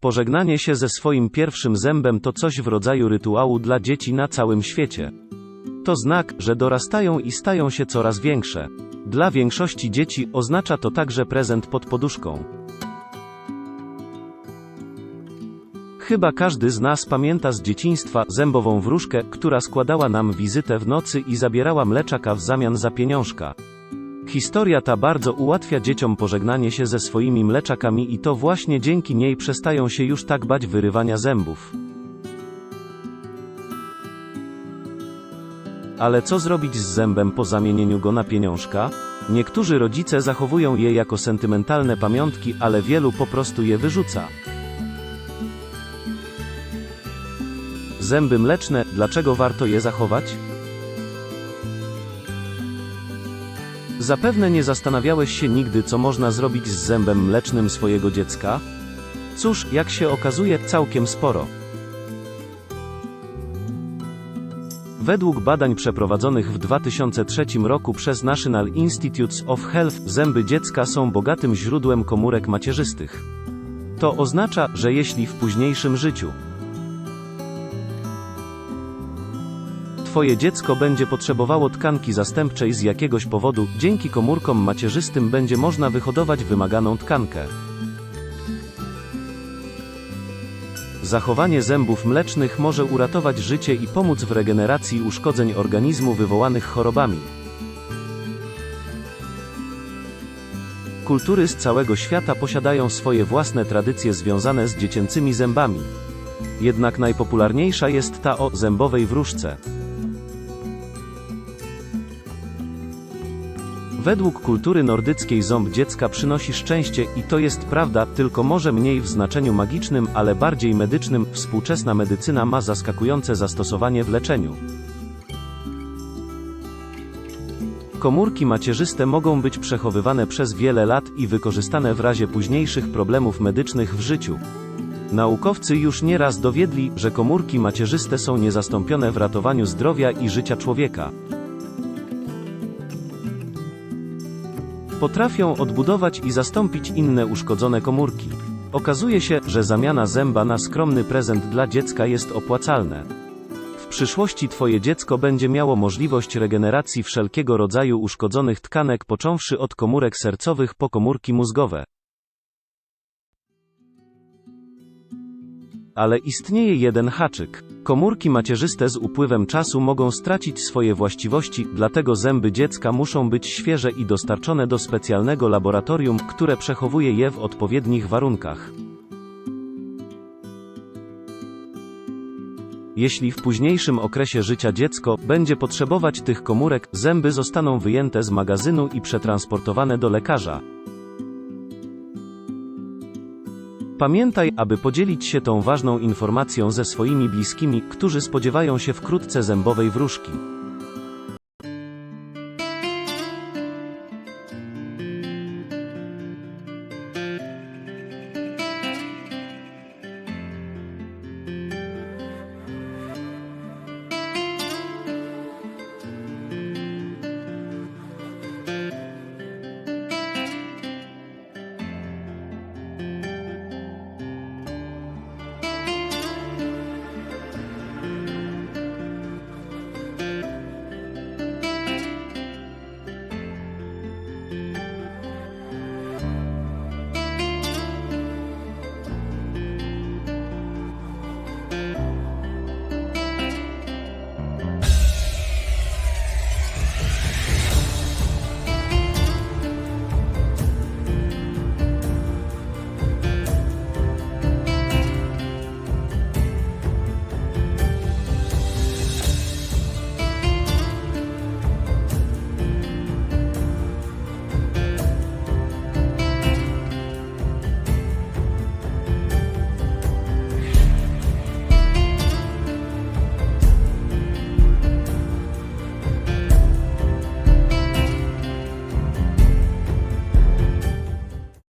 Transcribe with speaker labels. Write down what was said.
Speaker 1: Pożegnanie się ze swoim pierwszym zębem to coś w rodzaju rytuału dla dzieci na całym świecie. To znak, że dorastają i stają się coraz większe. Dla większości dzieci oznacza to także prezent pod poduszką. Chyba każdy z nas pamięta z dzieciństwa zębową wróżkę, która składała nam wizytę w nocy i zabierała mleczaka w zamian za pieniążka. Historia ta bardzo ułatwia dzieciom pożegnanie się ze swoimi mleczakami i to właśnie dzięki niej przestają się już tak bać wyrywania zębów. Ale co zrobić z zębem po zamienieniu go na pieniążka? Niektórzy rodzice zachowują je jako sentymentalne pamiątki, ale wielu po prostu je wyrzuca. Zęby mleczne, dlaczego warto je zachować? Zapewne nie zastanawiałeś się nigdy, co można zrobić z zębem mlecznym swojego dziecka? Cóż, jak się okazuje, całkiem sporo. Według badań przeprowadzonych w 2003 roku przez National Institutes of Health, zęby dziecka są bogatym źródłem komórek macierzystych. To oznacza, że jeśli w późniejszym życiu Twoje dziecko będzie potrzebowało tkanki zastępczej z jakiegoś powodu, dzięki komórkom macierzystym będzie można wyhodować wymaganą tkankę. Zachowanie zębów mlecznych może uratować życie i pomóc w regeneracji uszkodzeń organizmu wywołanych chorobami. Kultury z całego świata posiadają swoje własne tradycje związane z dziecięcymi zębami. Jednak najpopularniejsza jest ta o zębowej wróżce. Według kultury nordyckiej ząb dziecka przynosi szczęście i to jest prawda, tylko może mniej w znaczeniu magicznym, ale bardziej medycznym. Współczesna medycyna ma zaskakujące zastosowanie w leczeniu. Komórki macierzyste mogą być przechowywane przez wiele lat i wykorzystane w razie późniejszych problemów medycznych w życiu. Naukowcy już nieraz dowiedli, że komórki macierzyste są niezastąpione w ratowaniu zdrowia i życia człowieka. Potrafią odbudować i zastąpić inne uszkodzone komórki. Okazuje się, że zamiana zęba na skromny prezent dla dziecka jest opłacalne. W przyszłości Twoje dziecko będzie miało możliwość regeneracji wszelkiego rodzaju uszkodzonych tkanek, począwszy od komórek sercowych po komórki mózgowe. Ale istnieje jeden haczyk. Komórki macierzyste z upływem czasu mogą stracić swoje właściwości, dlatego zęby dziecka muszą być świeże i dostarczone do specjalnego laboratorium, które przechowuje je w odpowiednich warunkach. Jeśli w późniejszym okresie życia dziecko będzie potrzebować tych komórek, zęby zostaną wyjęte z magazynu i przetransportowane do lekarza. Pamiętaj, aby podzielić się tą ważną informacją ze swoimi bliskimi, którzy spodziewają się wkrótce zębowej wróżki.